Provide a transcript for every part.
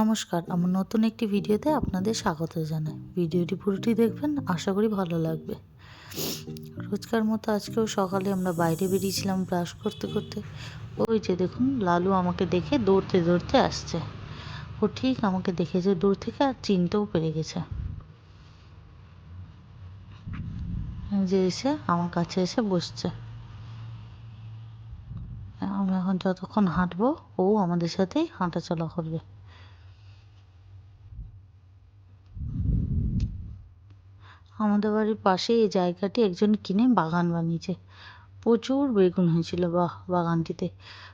নমস্কার, আমার নতুন একটি ভিডিওতে আপনাদের স্বাগত জানাই। ভিডিওটি পুরোটি দেখবেন, আশা করি ভালো লাগবে। রোজকার মতো আজকেও সকালে আমরা বাইরে বেরিয়েছিলাম ব্রাশ করতে করতে। ওই যে দেখুন, লালু আমাকে দেখে দৌড়তে দৌড়তে আসছে। ও ঠিক আমাকে দেখেছে দূর থেকে আর চিনতেও পেরে গেছে। যে এসে আমার কাছে এসে বসছে। আমি এখন যতক্ষণ হাঁটবো, ও আমাদের সাথেই হাঁটা চলা করবে। আমাদের বাড়ির পাশে এই জায়গাটি একজন কিনে বাগান বানিয়েছে। প্রচুর বেগুন হয়েছিল বাহ, বাগানটিতে।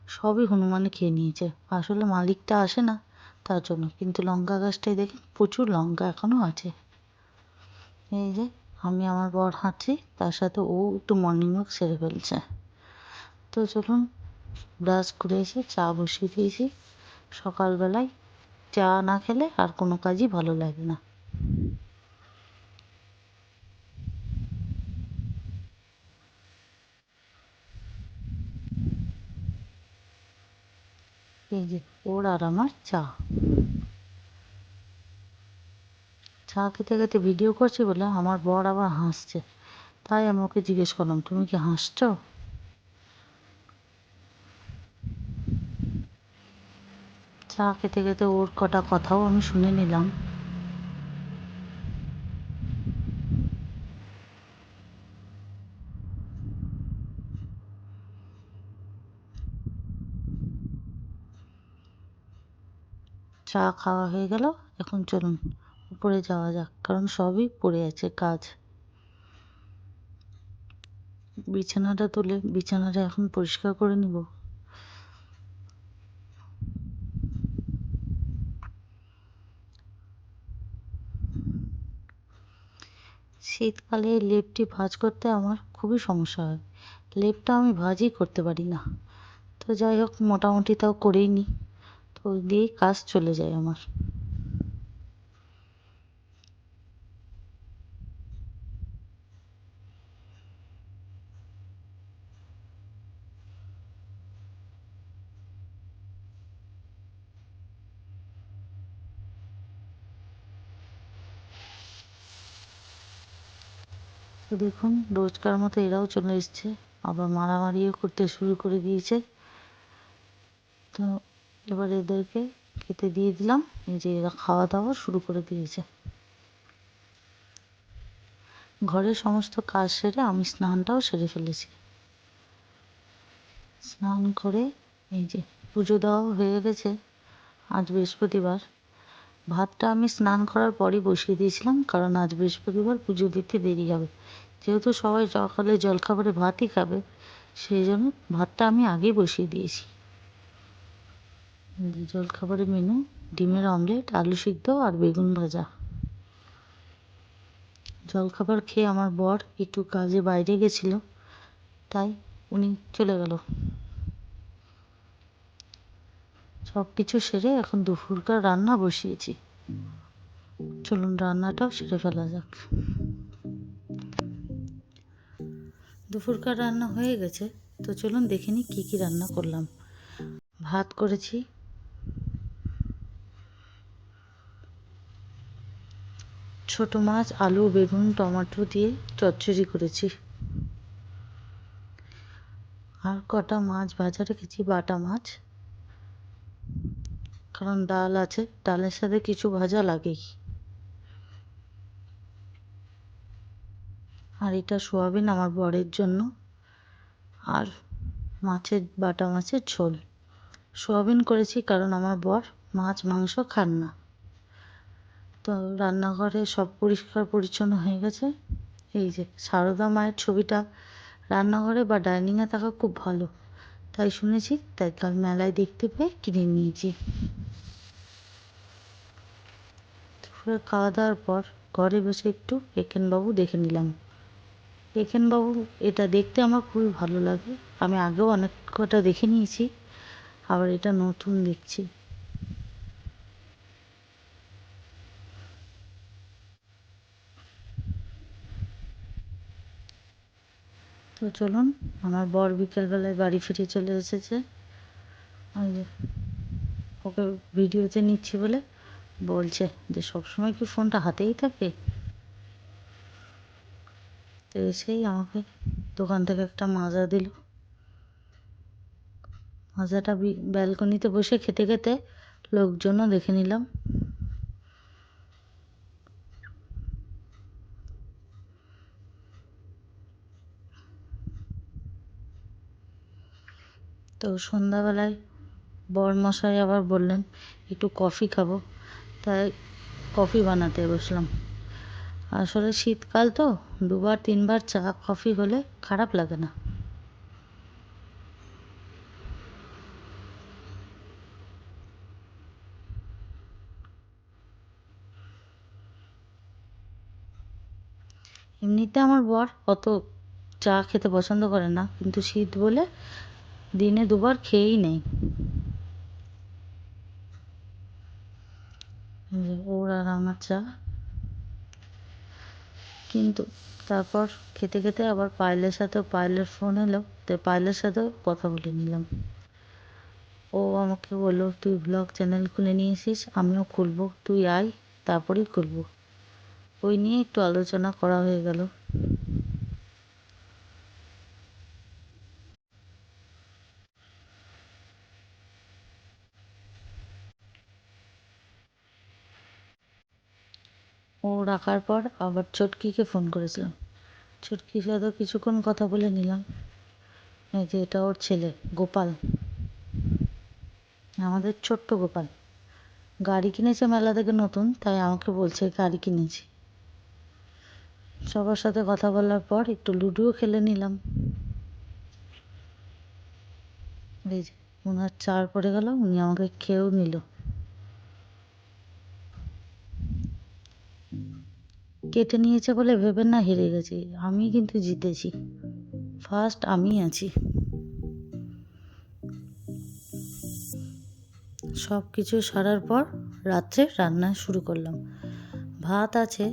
সবই হনুমানে খেয়ে নিয়েছে। আসলে মালিকটা আসে না তার জন্য, কিন্তু লঙ্কা গাছটাই দেখেন প্রচুর লঙ্কা এখনও আছে। এই যে, আমি আমার বর হাঁটছি, তার সাথে ও একটু মর্নিং ওয়াক সেরে ফেলছে। তো চলুন, ব্রাশ করে এসে, চা বসিয়ে দিয়েছি। সকালবেলায় চা না খেলে আর কোনো কাজই ভালো লাগে না। এই যে ওর আর আমার চা চা খেতে খেতে ভিডিও করছি বলে আমার বর আবার হাসছে তাই আমি ওকে জিজ্ঞেস করলাম তুমি কি হাসছো চা খেতে খেতে ওর কটা কথাও আমি শুনে নিলাম চা খাওয়া হয়ে গেল। এখন চলুন উপরে যাওয়া যাক, কারণ সবই পড়ে আছে কাজ। বিছানাটা তুলে বিছানাটা এখন পরিষ্কার করে নিব। শীতকালে লেপটি ভাঁজ করতে আমার খুবই সমস্যা হয়। লেপটা আমি ভাঁজই করতে পারি না। তো যাই হোক, মোটামুটি তাও করেই নিই ওই দিয়েই কাজ চলে যায় আমার। দেখুন, রোজকার মতো এরাও চলে এসছে। আবার মারামারিও করতে শুরু করে দিয়েছে। তো এবার এদেরকে খেতে দিয়ে দিলাম। এই যে এরা খাওয়া দাওয়া শুরু করে দিয়েছে। ঘরের সমস্ত কাজ সেরে আমি স্নানটাও সেরে ফেলেছি। স্নান করে এই যে পুজো দেওয়াও হয়ে গেছে আজ বৃহস্পতিবার। ভাতটা আমি স্নান করার পরই বসিয়ে দিয়েছিলাম, কারণ আজ বৃহস্পতিবার পুজো দিতে দেরি হবে। যেহেতু সবাই সকালে জলখাবারে ভাতই খাবে, সেই জন্য ভাতটা আমি আগেই বসিয়ে দিয়েছি। জলখাবারের মেনু ডিমের অমলেট আলু সিদ্ধ আর বেগুন ভাজা। জলখাবার খেয়ে আমার বর একটু কাজে বাইরে গেছিল, তাই উনি চলে গেল। সব কিছু সেরে এখন দুপুরকার রান্না বসিয়েছি। চলুন রান্নাটাও সেরে ফেলা যাক। দুপুরকার রান্না হয়ে গেছে, তো চলুন দেখে নিই কী কী রান্না করলাম। ভাত করেছি ছোট মাছ, আলু, বেগুন, টমেটো দিয়ে চচ্চড়ি করেছি। আর কটা মাছ ভাজা রেখেছি, বাটা মাছ। কারণ ডাল আছে, ডালের সাথে কিছু ভাজা লাগেই। আর এটা সোয়াবিন আমার বরের জন্য। আর মাছের, বাটা মাছের ঝোল। সোয়াবিন করেছি কারণ আমার বর মাছ, মাংস খান না। তো রান্নাঘরে সব পরিষ্কার পরিচ্ছন্ন হয়ে গেছে। এই যে সারদা মায়ের ছবিটা রান্নাঘরে বা ডাইনিংয়ে থাকা খুব ভালো। তাই শুনেছি, তাই কাল মেলায় দেখতে পেয়ে কিনে নিয়েছি। দুপুরে খাওয়া দাওয়ার পর ঘরে বসে একটু একেনবাবু দেখে নিলাম। একেনবাবু, এটা দেখতে আমার খুবই ভালো লাগে। আমি আগেও অনেক কটা দেখে নিয়েছি, আবার এটা নতুন দেখছি। তো চলুন, আমার বর বিকেলবেলায় বাড়ি ফিরে চলে এসেছে। ওকে ভিডিওতে নিচ্ছি বলে বলছে যে, সবসময় কি ফোনটা হাতেই থাকে? তো এসেই আমাকে দোকান থেকে একটা মাজা দিল। মাজাটা ব্যালকনিতে বসে খেতে খেতে লোকজনও দেখে নিলাম। তো সন্ধ্যাবেলায় বরমশাই আবার বললেন, একটু কফি খাব। তাই কফি বানাতে বসলাম। আসলে শীতকাল তো, দুবার তিনবার চা, কফি হলে খারাপ লাগে না। এমনিতে আমার বর অত চা খেতে পছন্দ করে না, কিন্তু শীত বলে দিনে দুবার খেয়েই নেই। ওর আর আমার চা। কিন্তু তারপর খেতে খেতে আবার পায়েলের সাথেও পায়েলের ফোন এলো, তো পায়েলের সাথেও কথা বলে নিলাম। ও আমাকে বলল, তুই ব্লগ চ্যানেল খুলে নিয়েছিস, আমিও খুলবো। তুই আয়, তারপরেই খুলবো। ওই নিয়ে একটু আলোচনা করা হয়ে গেল ও রাখার পর আবার চটকিকে ফোন করেছিলাম। চটকির সাথে কিছুক্ষণ কথা বলে নিলাম। এই যে এটা ওর ছেলে, গোপাল। আমাদের ছোট্ট গোপাল। গাড়ি কিনেছে মেলা থেকে নতুন, তাই আমাকে বলছে গাড়ি কিনেছি। সবার সাথে কথা বলার পর একটু লুডোও খেলে নিলাম। এই যে ওনার চার পড়ে গেল, উনি আমাকে খেয়েও নিল। কেটে নিয়েছে বলে ভেবে না হেরে গেছি। আমি কিন্তু জিতেছি। ফার্স্ট আমি আছি। সব কিছু সারার পর রাত্রে রান্না শুরু করলাম। ভাত আছে,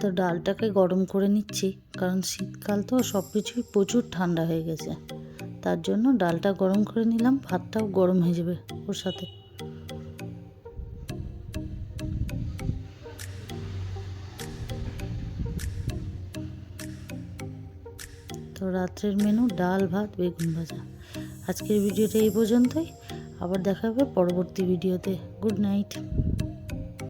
তো ডালটাকে গরম করে নিচ্ছি, কারণ শীতকাল তো সব কিছুই প্রচুর ঠান্ডা হয়ে গেছে। তার জন্য ডালটা গরম করে নিলাম, ভাতটাও গরম হয়ে যাবে ওর সাথে। তো রাত্রের মেনু ডাল, ভাত, বেগুন ভাজা। আজকের ভিডিওটা এই পর্যন্তই। আবার দেখা হবে পরবর্তী ভিডিওতে। Good night